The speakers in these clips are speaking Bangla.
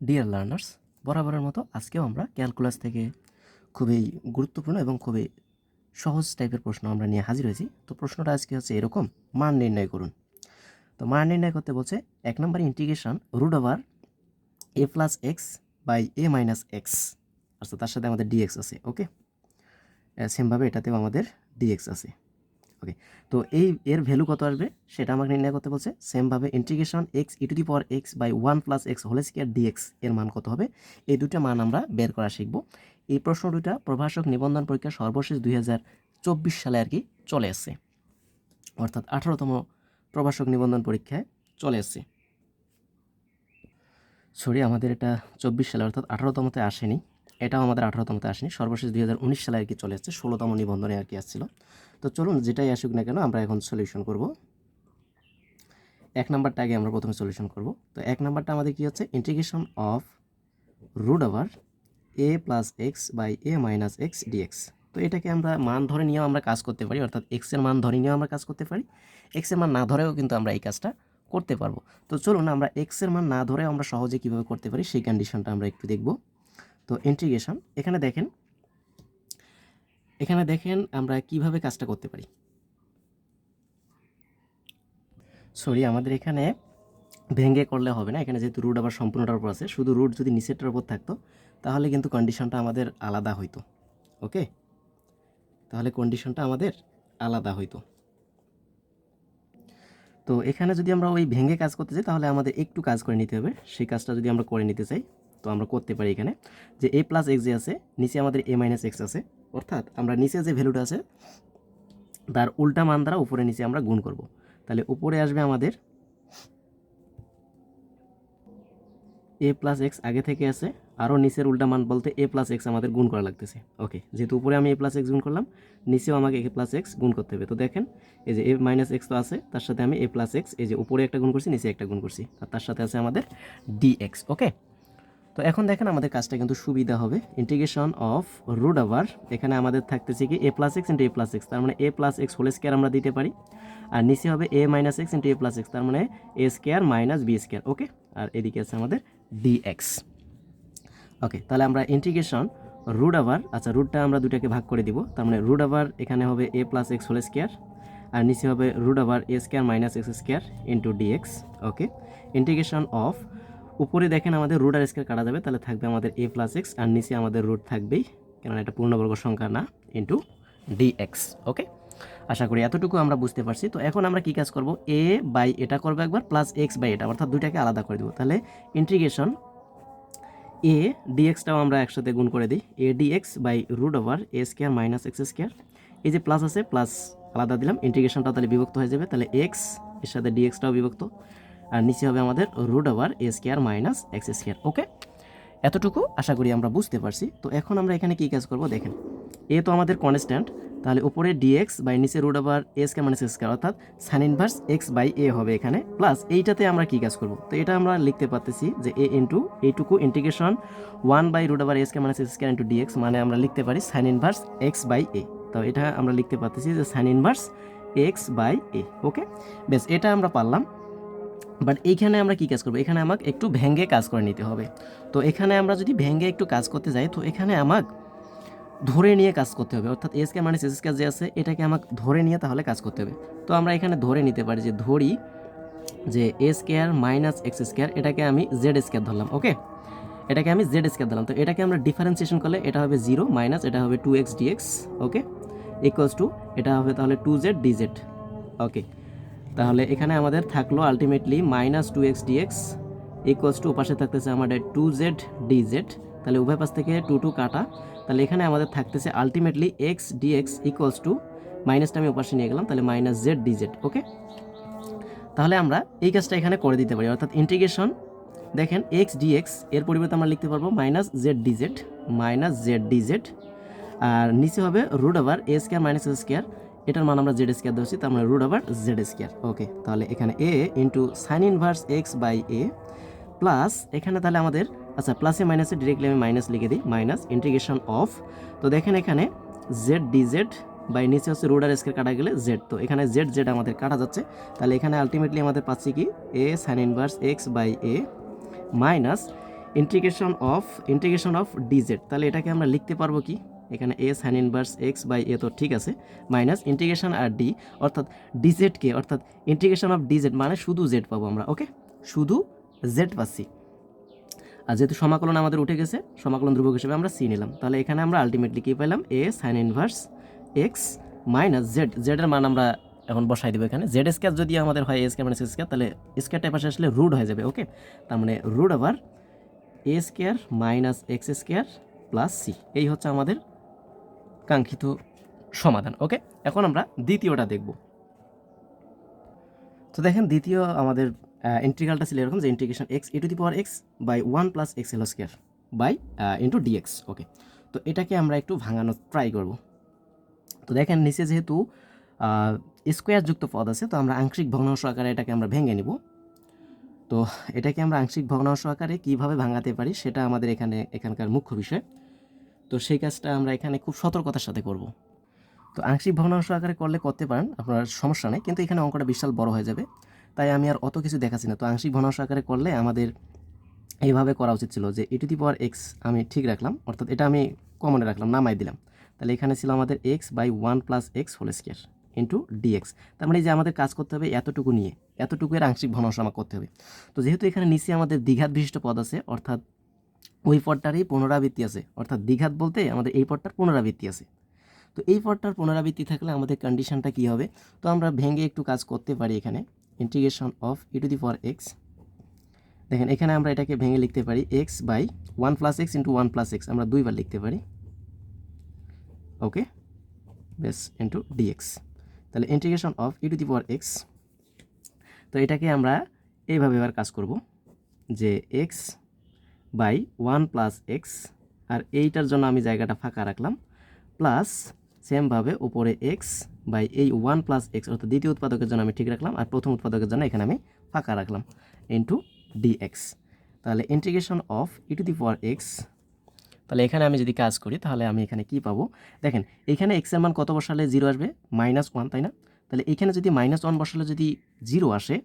ডিয়ার লার্নার্স বরাবরের মতো আজকেও আমরা ক্যালকুলাস থেকে খুবই গুরুত্বপূর্ণ এবং খুবই সহজ টাইপের প্রশ্ন আমরা নিয়ে হাজির হয়েছি। তো প্রশ্নটা আজকে হচ্ছে এরকম, মান নির্ণয় করুন। তো মান নির্ণয় করতে বলছে এক নম্বর integration root over a plus x by a minus x আচ্ছা তার সাথে আমাদের ডিএক্স আছে ওকে সেমভাবে এটাতেও আমাদের ডিএক্স আছে। ওকে তো এই এর ভ্যালু কত আসবে? সেটা আমাকে নির্ণয় করতে বলছে সেমভাবে integration x e to the power x by one plus x whole square dx এর মান কত হবে? এই দুটো মান আমরা বের করা শিখব। এই প্রশ্ন দুটা প্রভাষক নিবন্ধন পরীক্ষা সর্বশেষ দুই সালে আর কি চলে এসছে। অর্থাৎ আঠারোতম প্রভাষক নিবন্ধন পরীক্ষায় চলে এসছে। সরি আমাদের এটা চব্বিশ সালে, অর্থাৎ আঠারোতমতে আসেনি। এটাও আমাদের আঠারোতমতে আসেনি। সর্বশেষ দু হাজার উনিশ সালে আর কি চলে এসছে। ষোলোতম নিবন্ধনে আর কি আসছিল। তো চলুন, যেটাই আসুক না কেন, আমরা এখন সলিউশন করব। এক নাম্বারটা আগে আমরা প্রথমে সলিউশন করব। তো এক নাম্বারটা আমাদের কি হচ্ছে? Integration of root over a plus x by a minus x dx তো এটাকে আমরা মান ধরে নিয়েও আমরা কাজ করতে পারি। অর্থাৎ এক্সের মান ধরে নিয়েও আমরা কাজ করতে পারি। এক্সের মান না ধরেও কিন্তু আমরা এই কাজটা করতে পারব। তো চলুন, আমরা এক্সের মান না ধরে আমরা সহজে কীভাবে করতে পারি, সেই কন্ডিশনটা আমরা একটু দেখব। তো ইন্টিগ্রেশন এখানে দেখেন এখানে দেখেন আমরা কীভাবে কাজটা করতে পারি। সরি আমাদের এখানে ভেঙে করলে হবে না, এখানে যেহেতু রুট আবার সম্পূর্ণটার উপর আছে, শুধু রুট যদি নিচেরটার উপর থাকতো, তাহলে কিন্তু কন্ডিশনটা আমাদের আলাদা হইতো ওকে তাহলে কন্ডিশনটা আমাদের আলাদা হইতো। তো এখানে যদি আমরা ওই ভেঙে কাজ করতে চাই, তাহলে আমাদের একটু কাজ করে নিতে হবে, সেই কাজটা যদি আমরা করে নিতে চাই তো আমরা করতে পারি এখানে যে এ প্লাস এক্স যে আছে, নিচে আমাদের এ মাইনাস এক্স আছে, অর্থাৎ আমরা নিচে যে ভ্যালুটা আছে, তার উল্টা মান দ্বারা উপরে নিচে আমরা গুণ করব। তাহলে উপরে আসবে আমাদের এ প্লাস এক্স আগে থেকে আছে, আরও নিচের উল্টা মান বলতে এ প্লাস এক্স আমাদের গুণ করা লাগতেছে। ওকে, যেহেতু উপরে আমি এ প্লাস এক্স গুণ করলাম, নিচেও আমাকে এ প্লাস এক্স গুণ করতে হবে। তো দেখেন, এই যে এ মাইনাস এক্স তো আছে, তার সাথে আমি এ প্লাস এক্স এই যে উপরে একটা গুণ করছি, নিচে একটা গুণ করছি, আর তার সাথে আছে আমাদের ডি এক্স ওকে? তো এখন দেখেন আমাদের কাজটা কিন্তু সুবিধা হবে। ইন্টিগ্রেশন অফ রুট ওভার এখানে আমাদের থাকতেছে কি a plus x into a plus x তার মানে a plus x whole square আমরা দিতে পারি। আর নিচে হবে a minus x into a plus x তার মানে a square minus b square okay আর এদিকে আছে আমাদের ডি এক্স ওকে তাহলে আমরা ইন্টিগ্রেশন রুট ওভার আচ্ছা রুটটা আমরা দুটাকে ভাগ করে দিব, তার মানে রুট ওভার এখানে হবে a plus x whole square আর নিচে হবে root over a square minus x square into dx okay integration of উপরে দেখেন আমাদের রুট আর স্কোয়ার কাটা যাবে, তাহলে থাকবে আমাদের এ প্লাস এক্স আর নিচে আমাদের রুট থাকবেই, কেননা এটা পূর্ণবর্গ সংখ্যা না ইন্টু ডিএক্স ওকে আশা করি এতটুকু আমরা বুঝতে পারছি। তো এখন আমরা কি কাজ করব? এ বাই এটা করব একবার প্লাস এক্স বাই এটা, অর্থাৎ দুইটাকে আলাদা করে দেবো। তাহলে ইন্টিগ্রেশন এ ডিএক্সটাও আমরা একসাথে গুণ করে দিই। A dx by root over a square minus x square এই যে প্লাস আছে প্লাস আলাদা দিলাম ইন্টিগ্রেশনটা তাহলে বিভক্ত হয়ে যাবে। তাহলে এক্সের সাথে ডিএক্সটাও বিভক্ত। আর নিচে হবে আমাদের root over a square minus x square okay এতটুকু আশা করি আমরা বুঝতে পারছি। তো এখন আমরা এখানে কী কাজ করব? দেখেন এ তো আমাদের কনস্ট্যান্ট তাহলে উপরে ডিএক্স বাই নিচে root over a square minus x অর্থাৎ sine inverse x by a হবে এখানে। প্লাস এইটাতে আমরা কী কাজ করব? তো এটা আমরা লিখতে পারতেছি যে এ ইন্টু এইটুকু integration one by root over a square minus x into dx মানে আমরা লিখতে পারি sine inverse x by a তো এটা আমরা লিখতে পারতেছি যে sine inverse x by a okay বেশ, এটা আমরা পারলাম। বাট এইখানে আমরা কি কাজ করব? এখানে আমাকে একটু ভেঙ্গে কাজ করে নিতে হবে। তো এখানে আমরা যদি ভেঙ্গে একটু কাজ করতে যাই, তো এখানে আমাকে ধরে নিয়ে কাজ করতে হবে। অর্থাৎ এস কে মানে এস স্কোয়ার যে আছে, এটাকে আমাকে ধরে নিয়ে তাহলে কাজ করতে হবে। তো আমরা এখানে ধরে নিতে পারি যে, ধরি যে a square minus x square, এটাকে আমি জেড স্কোয়ার ধরলাম, ওকে? এটাকে আমি জেড স্কোয়ার ধরলাম। তো এটাকে আমরা ডিফারেন্সিয়েশন করলে এটা হবে জিরো মাইনাস এটা হবে two x dx okay? Equals to এটা হবে তাহলে টু জেড ডিজেড ওকে? তাহলে এখানে আমাদের থাকল ultimately minus two x dx equals to পাশে থাকতেছে আমাদের টু জেড ডিজেড তাহলে উভয় পাশ থেকে টু টু কাটা। তাহলে এখানে আমাদের থাকতেছে ultimately x dx equals to মাইনাসটা আমি ওপাশে নিয়ে গেলাম, তাহলে মাইনাস জেড ডিজেড ওকে তাহলে আমরা এই কাজটা এখানে করে দিতে পারি, অর্থাৎ ইন্টিগ্রেশন দেখেন এক্স ডিএক্স এর পরিবর্তে আমরা লিখতে পারব minus z dz minus z dz আর নিচে হবে root over a square minus a square এটার মান আমরা জেড স্কোয়ার দিচ্ছি তার মানে root over z square okay তাহলে এখানে a into sine inverse x by a plus এখানে তাহলে আমাদের আচ্ছা প্লাসে মাইনাসে ডিরেক্টলি আমি মাইনাস লিখে দিই মাইনাস ইন্টিগ্রেশন অফ তো দেখেন এখানে জেড ডি জেড বাই নিচে হচ্ছে রুট আর স্কোয়ার কাটা গেলে জেড তো এখানে জেড জেড আমাদের কাটা যাচ্ছে। তাহলে এখানে আলটিমেটলি আমাদের পাচ্ছি কি? A sine inverse x by a minus integration of integration of dz তাহলে এটাকে আমরা লিখতে পারব কি? এখানে a sine inverse x by a তো ঠিক আছে, মাইনাস ইন্টিগ্রেশন আর ডি, অর্থাৎ ডিজেডকে অর্থাৎ ইন্টিগ্রেশন অফ ডিজেড মানে শুধু জেড পাবো আমরা, ওকে? শুধু জেড পাচ্ছি। আর যেহেতু সমাকলন আমাদের উঠে গেছে, সমাকলন ধ্রুবক হিসেবে আমরা সি নিলাম। তাহলে এখানে আমরা আলটিমেটলি কী পেলাম? A sine inverse x minus z জেডের মান আমরা এখন বসাই দেবো এখানে। জেড স্কোয়ার যদি আমাদের হয় এ স্কোয়ার মাইনাস স্কোয়ার তাহলে স্কোয়ারটা পাশে আসলে রুট হয়ে যাবে, ওকে? তার মানে রুট আবার a square minus x square plus c এই হচ্ছে আমাদের কাঙ্ক্ষিত সমাধান, ওকে? এখন আমরা দ্বিতীয়টা দেখব। তো দেখেন, দ্বিতীয় আমাদের ইন্টিগ্রালটা ছিল এরকম যে integration x e to the power x by one plus x l square by into dx okay? তো এটাকে আমরা একটু ভাঙানোর ট্রাই করব। তো দেখেন, নিচে যেহেতু স্কোয়ার যুক্ত পদ আছে, তো আমরা আংশিক ভগ্নাংশ আকারে এটাকে আমরা ভেঙে নিব। তো এটাকে আমরা আংশিক ভগ্নাংশ আকারে কীভাবে ভাঙাতে পারি, সেটা আমাদের এখানে, এখানকার মুখ্য বিষয়। তো সেই কাজটা আমরা এখানে খুব সতর্কতার সাথে করব। তো আংশিক ভগ্নাংশ আকারে করলে করতে পারেন, আপনার সমস্যা নেই, কিন্তু এখানে অঙ্কটা বিশাল বড় হয়ে যাবে। তাই আমি আর অত কিছু দেখাচ্ছি না। তো আংশিক ভগ্নাংশ আকারে করলে আমাদের এইভাবে করা উচিত ছিল যে e to the power x আমি ঠিক রাখলাম, অর্থাৎ এটা আমি কমনে রাখলাম, নামাই দিলাম। তাহলে এখানে ছিল আমাদের x by one plus x whole square into dx তার মানে যে আমাদের কাজ করতে হবে এতটুকু নিয়ে, এতটুকু এর আংশিক ভগ্নাংশ আমার করতে হবে। তো যেহেতু এখানে নিচে আমাদের দ্বিঘাত বিশিষ্ট পদ আছে, অর্থাৎ ওই পদটারই পুনরাবৃত্তি আছে। অর্থাৎ দ্বিঘাত বলতে আমাদের এই পদটার পুনরাবৃত্তি আছে। তো এই পদটার পুনরাবৃত্তি থাকলে আমাদের কন্ডিশনটা কী হবে? তো আমরা ভেঙে একটু কাজ করতে পারি এখানে। Integration of e to the for x দেখেন, এখানে আমরা এটাকে ভেঙে লিখতে পারি x by one plus x into one plus x আমরা দুইবার লিখতে পারি। ওকে বেস ইন্টু ডিএক্স তাহলে integration of e to the power x তো এটাকে আমরা এইভাবে এবার কাজ করব যে x by one plus x, আর এইটার জন্য আমি জায়গাটা ফাঁকা রাখলাম। প্লাস সেমভাবে উপরে এক্স বাই এই ওয়ান প্লাস এক্স, অর্থাৎ দ্বিতীয় উৎপাদকের জন্য আমি ঠিক রাখলাম, আর প্রথম উৎপাদকের জন্য এখানে আমি ফাঁকা রাখলাম ইন্টু ডিএক্স তাহলে integration of e to the power x তাহলে এখানে আমি যদি কাজ করি, তাহলে আমি এখানে কি পাবো? দেখেন, এখানে এক্সের মান কত বসালে জিরো আসবে? মাইনাস ওয়ান তাই না? তাহলে এখানে যদি মাইনাস ওয়ান বসালে যদি জিরো আসে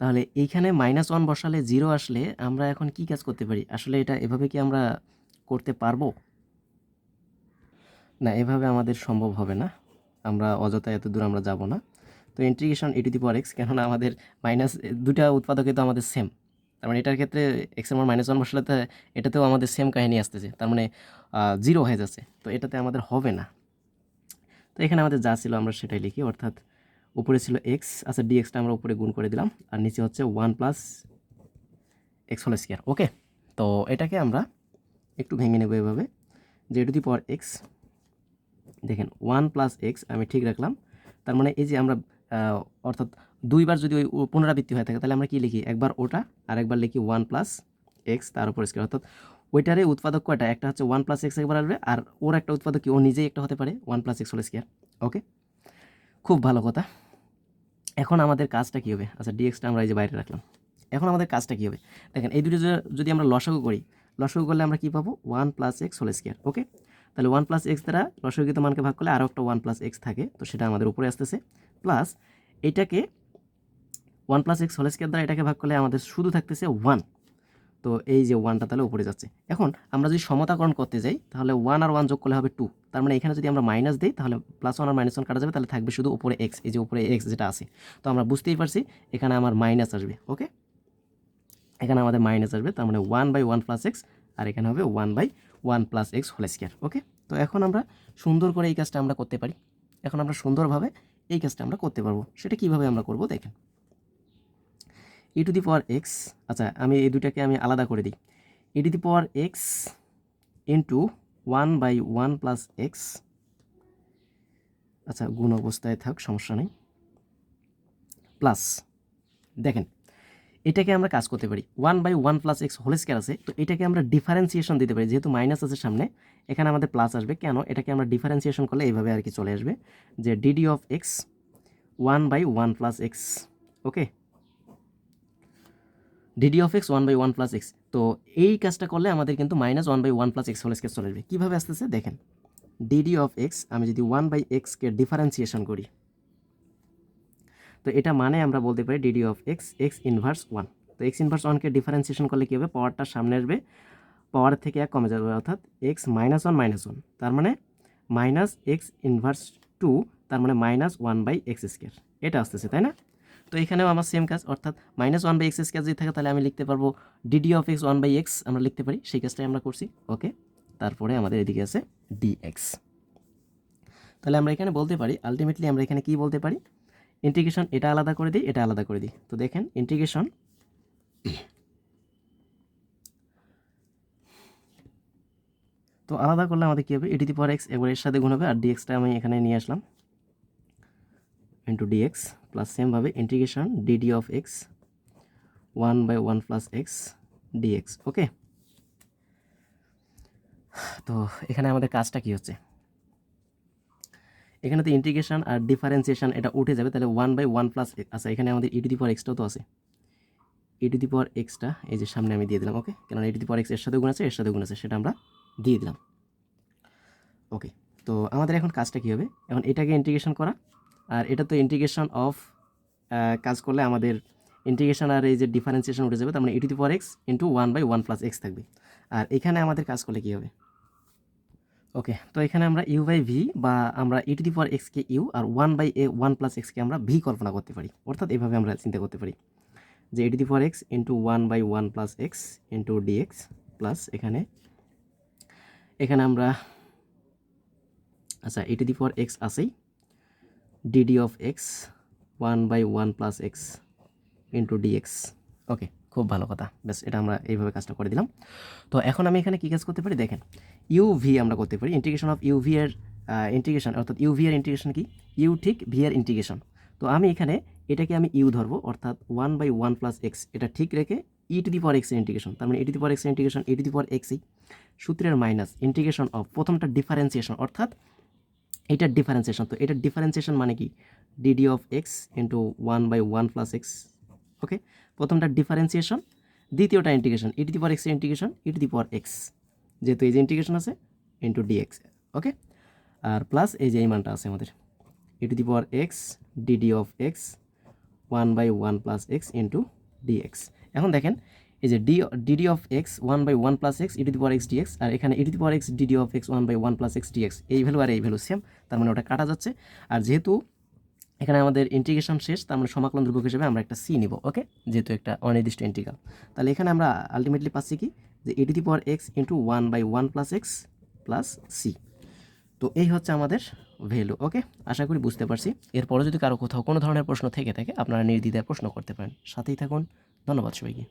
তাহলে এইখানে মাইনাস ওয়ান বসালে জিরো আসলে আমরা এখন কি কাজ করতে পারি? আসলে এটা এভাবে কি আমরা করতে পারব? না, এভাবে আমাদের সম্ভব হবে না। আমরা অযথা এত দূর আমরা যাব না। তো integration e to the power x কেননা আমাদের মাইনাস দুটা উৎপাদকে তো আমাদের সেম তার মানে এটার ক্ষেত্রে এক্সের মান মাইনাস ওয়ান বসালে তো এটাতেও আমাদের সেম কাহিনী আসতেছে। তার মানে জিরো হয়ে যাচ্ছে। তো এটাতে আমাদের হবে না। তো এখানে আমাদের যা ছিল আমরা সেটাই লিখি, অর্থাৎ উপরে ছিল এক্স আচ্ছা ডিএক্সটা আমরা উপরে গুণ করে দিলাম, আর নিচে হচ্ছে one plus x whole square okay তো এটাকে আমরা একটু ভেঙে নেব এভাবে যে টু দি পাওয়ার এক্স দেখেন ওয়ান প্লাস এক্স আমি ঠিক রাখলাম, তার মানে এই যে আমরা অর্থাৎ দুইবার যদি ওই পুনরাবৃত্তি হয়ে থাকে, তাহলে আমরা কি লিখি? একবার ওটা, আর একবার লিখি ওয়ান প্লাস এক্স তার উপর স্কোয়ার অর্থাৎ ওইটারে উৎপাদক কয়টা? একটা হচ্ছে ওয়ান প্লাস এক্স একবার আসবে, আর ওর একটা উৎপাদক কি? ও নিজেই একটা হতে পারে one plus x whole square okay খুব ভালো কথা। এখন আমাদের কাজটা কী হবে? আচ্ছা ডিএক্সটা আমরা এই যে বাইরে রাখলাম। এখন আমাদের কাজটা কী হবে? দেখেন, এই দুটো যদি আমরা লসাগু করি, লসাগু করলে আমরা কী পাবো? One plus x whole square, okay? তাহলে ওয়ান প্লাস এক্স দ্বারা লসাগুকৃত মানকে ভাগ করলে আরও একটা ওয়ান প্লাস এক্স থাকে, তো সেটা আমাদের উপরে আসতেছে। প্লাস এটাকে one plus x whole square দ্বারা এটাকে ভাগ করলে আমাদের শুধু থাকতেছে ওয়ান। তো এই যে ওয়ানটা তাহলে উপরে যাচ্ছে। এখন আমরা যদি সমতাকরণ করতে যাই, তাহলে ওয়ান আর ওয়ান যোগ করলে হবে টু। তার মানে এখানে যদি আমরা মাইনাস দিই, তাহলে প্লাস ওয়ান আর মাইনাস ওয়ান কাটা যাবে, তাহলে থাকবে শুধু উপরে এক্স এই যে উপরে এক্স যেটা আছে। তো আমরা বুঝতেই পারছি, এখানে আমার মাইনাস আসবে ওকে এখানে আমাদের মাইনাস আসবে, তার মানে one by one plus x আর এখানে হবে one by one plus x whole square okay তো এখন আমরা সুন্দর করে এই কাজটা আমরা করতে পারি। এখন আমরা সুন্দরভাবে এই কাজটা আমরা করতে পারব। সেটা কীভাবে আমরা করব, দেখেন। ই টু দি পাওয়ার এক্স আচ্ছা আমি এই দুটাকে আমি আলাদা করে দিই। E to the power x into one by one plus x. আচ্ছা গুণ অবস্থায় থাক, সমস্যা নেই। প্লাস, দেখেন, এটাকে আমরা কাজ করতে পারি। One by one plus x whole square আছে, তো এটাকে আমরা ডিফারেন্সিয়েশন দিতে পারি। যেহেতু মাইনাস আছে সামনে, এখানে আমাদের প্লাস আসবে। কেন? এটাকে আমরা ডিফারেন্সিয়েশন করলে এইভাবে আর কি চলে আসবে। যে d d of x one by one plus x, okay? D d of x one by one plus x তো এই কাজটা করলে আমাদের কিন্তু minus one by one plus x whole square চলে আসবে। কীভাবে আসতেছে দেখেন। ডিডি অফ এক্স আমি যদি ওয়ান বাই এক্সকে ডিফারেন্সিয়েশন করি, তো এটা মানে আমরা বলতে পারি d d of x x inverse one তো এক্স ইনভার্স ওয়ানকে ডিফারেন্সিয়েশন করলে কী হবে? পাওয়ারটা সামনে আসবে। পাওয়ার থেকে এক কমে যাবে, অর্থাৎ x minus one minus one তার মানে মাইনাস এক্স ইনভার্স টু তার মানে minus one by x square এটা আসতেছে, তাই না? তো এখানেও আমার সেম কাজ, অর্থাৎ minus one by x square যদি থাকে তাহলে আমি লিখতে পারব d d of x one by x আমরা লিখতে পারি, সেই কাজটাই আমরা করছি ওকে তারপরে আমাদের এদিকে আছে ডিএক্স তাহলে আমরা এখানে বলতে পারি আলটিমেটলি আমরা এখানে কি বলতে পারি? ইন্টিগ্রেশন এটা আলাদা করে দিই, এটা আলাদা করে দিই। তো দেখেন ইন্টিগ্রেশন তো আলাদা করলে আমাদের কী হবে? এটি দি পাওয়ার এক্স এবার এর সাথে গুণ হবে, আর ডিএক্সটা আমি এখানে নিয়ে আসলাম ইন্টু ডিএক্স প্লাস সেমভাবে integration d d of x one by one plus x d x okay তো এখানে আমাদের কাজটা কি হচ্ছে? এখানে তো ইন্টিগ্রেশন আর ডিফারেন্সিয়েশন এটা উঠে যাবে, তাহলে ওয়ান বাই ওয়ান প্লাস আচ্ছা এখানে আমাদের ই টু দি পাওয়ার এক্সটাও তো আছে। ই টু দি পাওয়ার এক্সটা এই যে সামনে আমি দিয়ে দিলাম ওকে কেননা ই টু দি পাওয়ার এক্সের সাথে গুণ আছে, এর সাথে গুণ আছে, সেটা আমরা দিয়ে দিলাম। ওকে তো আমাদের এখন কাজটা কী হবে? এখন এটাকে ইন্টিগ্রেশন করা আর এটা তো ইন্টিগ্রেশন অফ কাজ করলে আমাদের ইন্টিগ্রেশন আর এই যে ডিফারেন্সিয়েশন উঠে যাবে, তার মানে e to the power x into one by one plus x থাকবে। আর এখানে আমাদের কাজ করলে কী হবে? ওকে তো এখানে আমরা ইউ বাই ভি বা আমরা ই টু দি পাওয়ার এক্সকে ইউ আর one by A one plus এক্সকে আমরা ভি কল্পনা করতে পারি। অর্থাৎ এভাবে আমরা চিন্তা করতে পারি যে e to the power x into one by one plus x into d x plus এখানে এখানে আমরা আচ্ছা e to the power x আছেই। D d of x one by one plus x into d x okay খুব ভালো কথা। ব্যাস, এটা আমরা এইভাবে কাজটা করে দিলাম। তো এখন আমি এখানে কী কাজ করতে পারি? দেখেন ইউ ভি আমরা করতে পারি। ইন্টিগ্রেশন অফ ইউ ভি এর ইন্টিগ্রেশন অর্থাৎ ইউ ভি এর ইন্টিগ্রেশন কি? ইউ ঠিক ভি এর ইন্টিগ্রেশন তো আমি এখানে এটাকে আমি ইউ ধরবো, অর্থাৎ one by one plus x এটা ঠিক রেখে ই টু দি পাওয়ার এক্সের ইন্টিগ্রেশন তার মানে ই টু দি পাওয়ার এক্সের integration e to the power এক্সই সূত্রের মাইনাস ইন্টিগ্রেশন অফ প্রথমটা ডিফারেন্সিয়েশন অর্থাৎ এটার ডিফারেন্সিয়েশন তো এটার ডিফারেন্সিয়েশন মানে কি? D d of x into one by one plus x okay প্রথমটা ডিফারেন্সিয়েশন দ্বিতীয়টা integration e to the power এক্সের integration e to the power x যেহেতু এই যে ইন্টিগ্রেশন আছে ইন্টু ডিএক্স ওকে আর প্লাস এই যে এই মানটা আছে আমাদের e to the power x d d of x one by one plus x into d x এখন দেখেন এই যে d d d of x one by one plus x e to the power x d x আর এখানে e to the power x d d of x one by one plus x d x এই ভ্যালু আর এই ভ্যালু সেম তার মানে ওটা কাটা যাচ্ছে। আর যেহেতু এখানে আমাদের ইন্টিগ্রেশন শেষ, তার মানে সমাকলন ধ্রুবক হিসেবে আমরা একটা সি নিব ওকে যেহেতু একটা অনির্দিষ্ট ইন্টিগ্রাল তাহলে এখানে আমরা আলটিমেটলি পাচ্ছি কি? যে e to the power x into one by one plus x plus c তো এই হচ্ছে আমাদের ভ্যালু ওকে আশা করি বুঝতে পারছি। এরপরে যদি কারও কোথাও কোনো ধরনের প্রশ্ন থেকে থাকে, আপনারা নির্দ্বিধায় প্রশ্ন করতে পারেন। সাথেই থাকুন। ধন্যবাদ সবাইকে।